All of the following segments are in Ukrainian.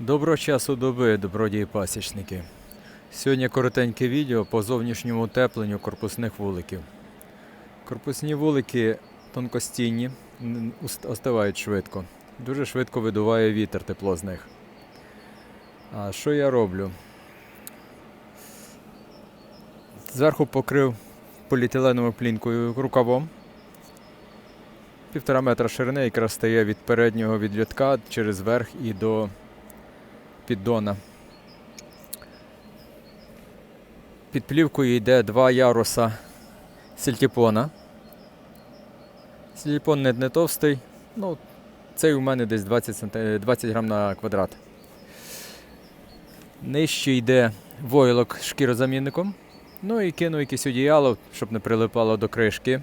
Доброго часу доби, добродії пасічники. Сьогодні коротеньке відео по зовнішньому утепленню корпусних вуликів. Корпусні вулики тонкостінні, н- остивають швидко. Дуже швидко видуває вітер тепло з них. А що я роблю? Зверху покрив поліетиленовою плінкою рукавом. Півтора метра ширини, якраз стає від переднього відрядка через верх і до піддона. Під плівкою йде два яруса силькіпона. Силікон не, не товстий, ну, цей у мене десь 20, 20 грам на квадрат. Нижче йде войлок шкірозамінником. Ну і кину якесь одіяло, щоб не прилипало до кришки.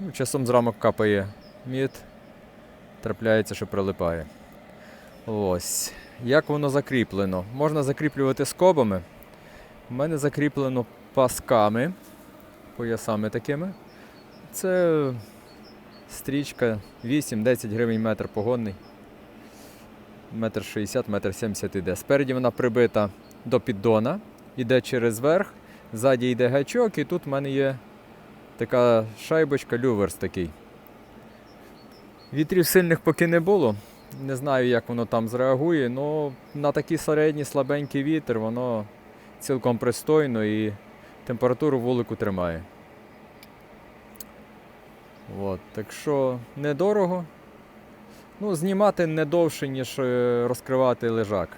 Ну, часом з рамок капає мід, трапляється, що прилипає. Ось. Як воно закріплено? Можна закріплювати скобами. У мене закріплено пасками, поясами такими. Це стрічка 8-10 гривень метр погодний. Метр 60, метр 70 іде. Спереді вона прибита до піддона, іде через верх, ззаді йде гачок, і тут в мене є така шайбочка, люверс такий. Вітрів сильних поки не було. Не знаю, як воно там зреагує, але на такий середній слабенький вітер воно цілком пристойно і температуру вулику тримає. От, так що недорого. Ну, знімати не довше, ніж е, розкривати лежак.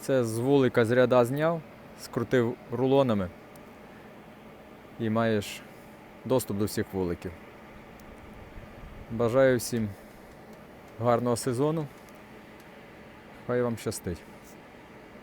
Це з вулика з ряда зняв, скрутив рулонами і маєш доступ до всіх вуликів. Бажаю всім гарного сезону. Хай вам щастить.